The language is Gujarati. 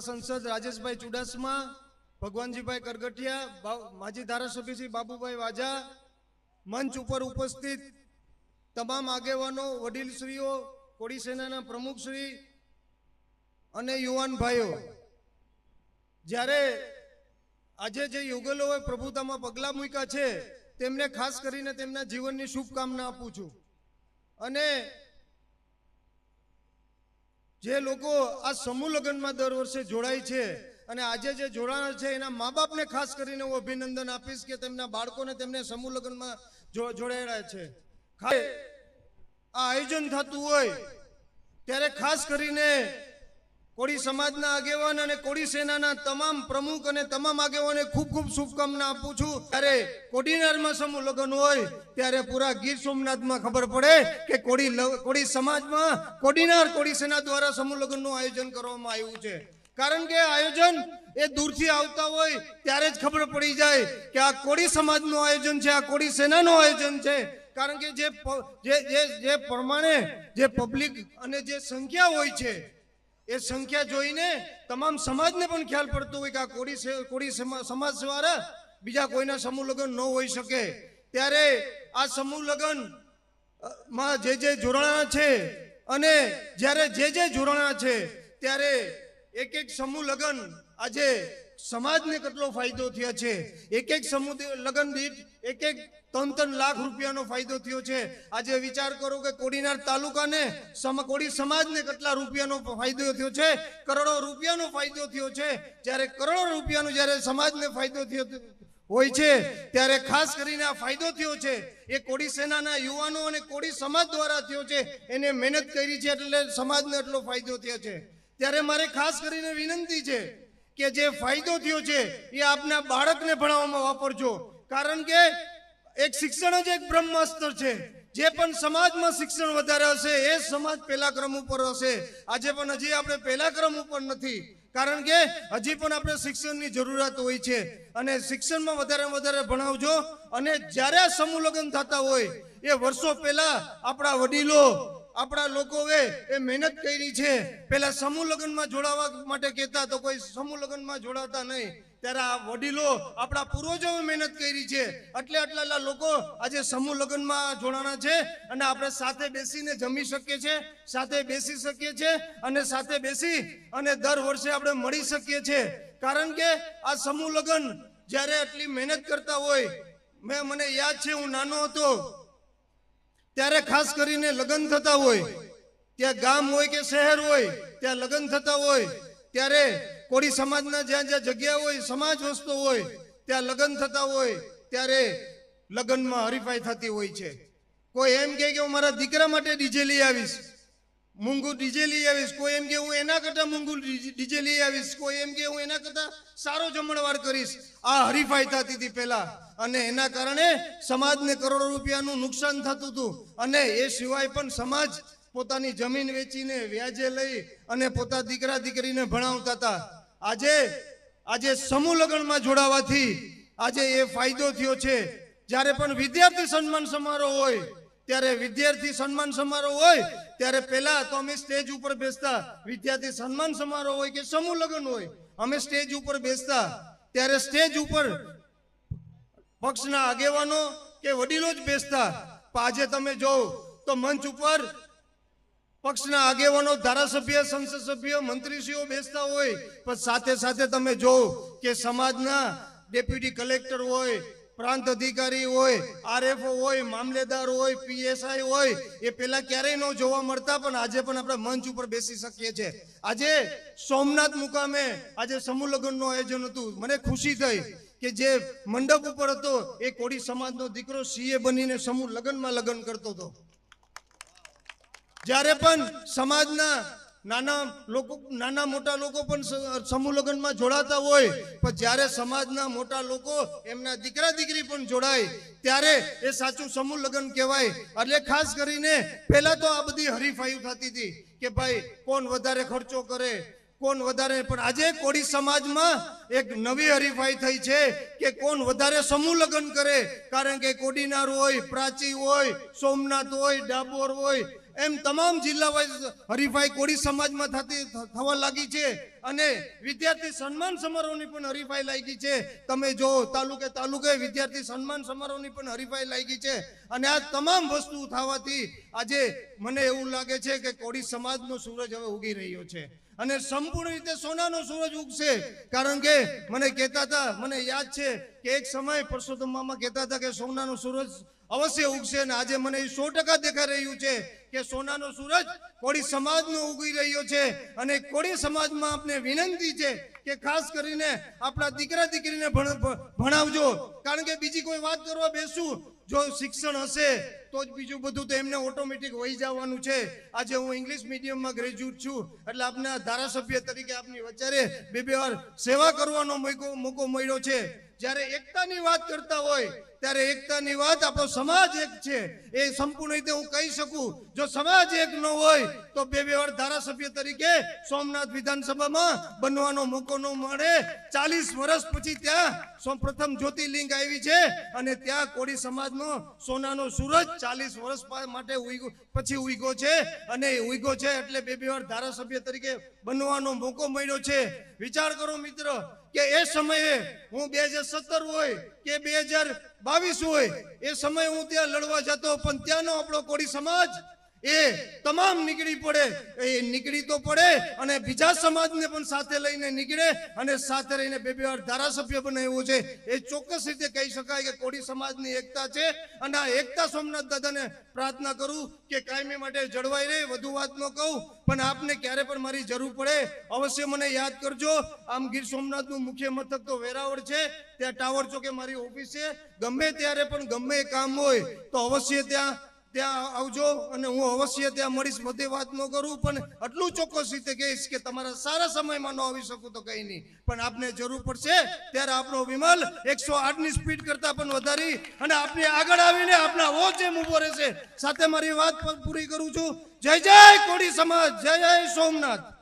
આપણા સંસદ રાજેશભાઈ ચુડાસમા, ભગવાનજીભાઈ કરગઠિયા માજી ધારાસભ્ય શ્રી બાબુભાઈ વાજા, મંચ ઉપર ઉપસ્થિત તમામ આગેવાનો, વડીલશ્રીઓ, કોળી સેનાના પ્રમુખશ્રી અને યુવાન ભાઈઓ. જ્યારે આજે જે યુગલોએ પ્રભુતામાં પગલાં મૂક્યા છે, તેમને ખાસ કરીને તેમના જીવનની શુભકામના આપું છું. અને જે લોકો આ સમૂહ લગ્નમાં દર વર્ષે જોડાય છે અને આજે જે જોડાણ છે, એના મા બાપને ખાસ કરીને હું અભિનંદન આપીશ કે તેમના બાળકોને તેમને સમૂહ લગ્નમાં જોડાયેલા છે. આ આયોજન થતું હોય, ત્યારે ખાસ કરીને કોળી સમાજના આગેવાન અને કોળી સેનાના તમામ પ્રમુખ અને તમામ આગેવાને ખૂબ ખૂબ શુભકામના આપું છું. ત્યારે કોડીનારમાં સમૂહ લગ્ન હોય, ત્યારે પૂરા ગીર સોમનાથમાં ખબર પડે કે કોળી કોળી સમાજમાં કોડીનાર કોળી સેના દ્વારા સમૂહ લગ્નનું આયોજન કરવામાં આવ્યું છે. કારણ કે આયોજન એ દૂરથી આવતા હોય, ત્યારે જ ખબર પડી જાય કે આ કોળી સમાજનું આયોજન છે, આ કોળી સેનાનું આયોજન છે. કારણ કે જે જે જે પ્રમાણે જે પબ્લિક અને જે સંખ્યા હોય છે એ સંખ્યા જોઈને તમામ સમાજને પણ ખ્યાલ પડતો હોય કે આ કોડી કોળી સમા- સમાજ દ્વારા બીજા કોઈના સમૂહ લગ્ન ન હોઈ શકે. ત્યારે આ સમૂહ લગ્નમાં જે જે જોડાણા છે અને જ્યારે જે જે જોડાણા છે, ત્યારે એક એક સમૂહ લગ્ન આજે સમાજને કેટલો ફાયદો થયો છે? એક એક સમુદાય લગ્ન દીઠ એક એક ત્રણ ત્રણ લાખ રૂપિયાનો ફાયદો થયો છે. આજે વિચાર કરો કે કોડીનાર તાલુકાને કોડી સમાજને કેટલા રૂપિયાનો ફાયદો થયો છે? કરોડો રૂપિયાનો ફાયદો થયો છે. જ્યારે કરોડો રૂપિયાનો જ્યારે સમાજને ફાયદો થયો હોય છે. ત્યારે ખાસ કરીને આ ફાયદો થયો છે. એ કોડી સેનાના યુવાનો અને કોડી સમાજ દ્વારા થયો છે. એને મહેનત કરી છે એટલે સમાજને એટલો ફાયદો થયો છે. ત્યારે મારે ખાસ કરીને વિનંતી છે કે જે ફાયદો થયો છે એ આપના બાળકને ભણાવવામાં વાપરજો. કારણ કે એક શિક્ષણ જ એક બ્રહ્માસ્ત્ર છે. જે પણ સમાજમાં શિક્ષણ વધારે હશે, એ સમાજ પહેલા ક્રમ ઉપર હશે. આજે પણ હજી આપણે પહેલા ક્રમ ઉપર નથી. કારણ કે હજી પણ આપણે શિક્ષણની જરૂરિયાત હોય છે. અને શિક્ષણમાં વધારે વધારે ભણાવજો. અને જ્યારે સમૂહ લગ્ન થતા હોય, એ વર્ષો પહેલા આપણા વડીલો આપણા લોકોએ એ મહેનત કરી છે. પેલા સમૂહ લગ્નમાં જોડાવા માટે કહેતા તો કોઈ સમૂહ લગ્નમાં જોડાતા નહીં. ત્યારે આ વડીલો આપણા પૂર્વજોએ મહેનત કરી છે. એટલે આટલા એટલા લોકો આજે સમૂહ લગ્નમાં જોડાણા છે અને આપણે સાથે બેસીને જમી શકીએ છીએ સાથે બેસી શકીએ છીએ અને સાથે બેસી અને દર વર્ષે આપણે મળી શકીએ છીએ કારણ કે આ સમૂહ લગ્ન જ્યારે આટલી મહેનત કરતા હોય, મેં મને યાદ છે હું નાનો હતો. ત્યારે ખાસ કરીને લગ્ન થતા હોય, ત્યાં ગામ હોય કે શહેર હોય, ત્યાં લગ્ન થતા હોય, ત્યારે કોળી સમાજના જ્યાં જ્યાં જગ્યા હોય, સમાજ વસ્તુ હોય, ત્યાં લગ્ન થતા હોય, ત્યારે લગ્નમાં હરીફાઈ થતી હોય છે. કોઈ એમ કે હું મારા દીકરા માટે ડીજે લઈ આવીશ. મૂંગું ડીજે લઈ આવીશ, કોઈ એમ કે હું એના કરતા મૂંગું ડીજે લઈ આવીશ, કોઈ એમ કે હું એના કરતા સારો જમણવાર કરીશ. આ હરીફાઈ થતી હતી પહેલા. અને એના કારણે સમાજને કરોડો રૂપિયાનું નુકસાન થતું હતું. અને એ સિવાય પણ સમાજ પોતાની જમીન વેચીને વ્યાજે લઈ અને પોતા દીકરા દીકરીને ભણાવતા હતા. આજે આજે સમૂહ લગ્નમાં જોડાવાથી આજે એ ફાયદો થયો છે. જ્યારે પણ વિદ્યાર્થી સન્માન સમારોહ હોય ત્યારે વિદ્યાર્થી સન્માન સમારોહ હોય, ત્યારે પહેલા તો અમે સ્ટેજ ઉપર બેસતા. વિદ્યાર્થી સન્માન સમારોહ હોય કે સમૂહ લગ્ન હોય, અમે સ્ટેજ ઉપર બેસતા. ત્યારે સ્ટેજ ઉપર પક્ષના આગેવાનો કે વડીલો જ બેસતા. આજે તમે જોવ, તો મંચ ઉપર પક્ષના આગેવાનો, ધારાસભ્ય, સંસદ સભ્ય, મંત્રીશ્રીઓ બેસતા હોય. પણ સાથે સાથે તમે જોવ કે સમાજના ડેપ્યુટી કલેક્ટર હોય પ્રાંત અધિકારી હોય, આરએફઓ હોય, મામલેદાર હોય, પીએસઆઈ હોય, એ પેલા ક્યારેય ન જોવા મળતા, પણ આજે પણ આપણે મંચ ઉપર બેસી શકીએ છીએ આજે સોમનાથ મુકામે આજે સમૂહ લગ્નનું આયોજન હતું. મને ખુશી થઈ કે જે મંડપ ઉપર હતો, એ કોળી સમાજનો દીકરો સીએ બનીને સમૂહ લગ્નમાં લગ્ન કરતો હતો. જ્યારે પણ સમાજના નાના લોકો, નાના મોટા લોકો પણ સમૂહ લગ્નમાં જોડાતા હોય. પણ જ્યારે સમાજના મોટા લોકો એમના દીકરા દીકરી પણ જોડાય, ત્યારે એ સાચું સમૂહ લગ્ન કહેવાય. એટલે ખાસ કરીને પહેલા તો આ બધી હરીફાઈ થતી હતી કે ભાઈ, કોણ વધારે ખર્ચો કરે, કોણ વધારે, પણ આજે કોળી સમાજમાં એક નવી હરીફાઈ થઈ છે કે કોણ વધારે સમૂહ લગ્ન કરે. કારણ કે કોડીનાર હોય, પ્રાચી હોય, સોમનાથ હોય, ડાબોર હોય એમ તમામ જિલ્લા વાઇઝ હરીફાઈ કોળી સમાજમાં થતી થવા લાગી છે. અને વિદ્યાર્થી સન્માન સમારોહની પણ હરીફાઈ લાગી છે. તમે જો તાલુકે તાલુકે વિદ્યાર્થી સન્માન સમારોહની પણ હરીફાઈ લાગી છે. અને આ તમામ વસ્તુ થવાથી આજે મને એવું લાગે છે કે કોળી સમાજનો સૂરજ હવે ઉગી રહ્યો છે. અને સંપૂર્ણ રીતે સોનાનો સૂરજ ઉગશે. કારણ કે મને કહેતા હતા, મને યાદ છે કે એક સમય પરસોત્તમ મામા કહેતા હતા કે સોનાનો સૂરજ અવશ્ય ઉગશે અને આજે મને એ સો ટકા દેખાઈ રહ્યું છે કે સોનાનો સૂરજ કોળી સમાજનો ઉગી રહ્યો છે. અને કોળી સમાજમાં આપને વિનંતી છે કે ખાસ કરીને આપણા દીકરા દીકરીને ભણાવજો. કારણ કે બીજી કોઈ વાત કરવા બેસું, જો શિક્ષણ હશે, તો જ બીજું બધું તો એમને ઓટોમેટિક વહી જવાનું છે. આજે હું ઇંગ્લિશ મીડિયમમાં ગ્રેજ્યુએટ છું, એટલે આપના ધારાસભ્ય તરીકે આપની વચ્ચે બે બે વાર સેવા કરવાનો મોકો મોકો મળ્યો છે. જ્યારે એકતાની વાત કરતા હોય ત્યારે એકતાની વાત આપણો સમાજ એક છે. એ સંપૂર્ણ રીતે હું કહી શકું, જો સમાજ એક ન હોય, તો બે બે વાર ધારાસભ્ય તરીકે સોમનાથ વિધાનસભામાં બનવાનો મોકો ન મળે. ચાલીસ વર્ષ પછી ત્યાં પ્રથમ જ્યોતિર્લિંગ આવી છે અને ત્યાં કોળી સમાજનો સોનાનો સૂરજ ચાલીસ વર્ષ માટે પછી ઉઈગો છે. અને ઉઈગો છે એટલે બે બે વાર ધારાસભ્ય તરીકે બનવાનો મોકો મળ્યો છે. વિચાર કરો મિત્ર, કે એ સમયે હું બે હજાર સત્તર હોય કે બે હજાર બાવીસ હોય એ સમય હું ત્યાં લડવા જતો પણ ત્યાંનો આપણો કોળી સમાજ એ તમામ નીકળી પડે. એ નીકળી તો પડે અને બીજા સમાજને પણ સાથે લઈને નીકળે અને સાથે રહીને બે બે વાર ધારાસભ્ય બનાવ્યો છે. એ ચોક્કસ રીતે કહી શકાય કે કોળી સમાજની એકતા છે અને આ એકતા સોમનાથ દાદાને પ્રાર્થના કરું કે કાયમી માટે જળવાઈ રહે, વધુ વાત ન કહું, પણ આપને ક્યારે પણ મારી જરૂર પડે અવશ્ય મને યાદ કરજો. આમ ગીર સોમનાથનું મુખ્ય મથક તો વેરાવળ છે. ત્યાં ટાવર ચોકે મારી ઓફિસ છે. ગમે ત્યારે પણ ગમે કામ હોય તો અવશ્ય ત્યાં ત્યાં આવજો અને હું અવશ્ય ત્યાં મળીશ, બધે વાત ન કરું, પણ આટલું ચોક્કસ રીતે કહીશ કે તમારા સારા સમયમાં ન આવી શકું તો કઈ નહીં. પણ આપને જરૂર પડશે, ત્યારે આપણો વિમલ એકસો આઠની સ્પીડ કરતા પણ વધારી અને આપની આગળ આવીને આપના વોચ એમ ઊભો રહેશે. સાથે મારી વાત પૂરી કરું છું. જય જય કોડી સમાજ, જય જય સોમનાથ.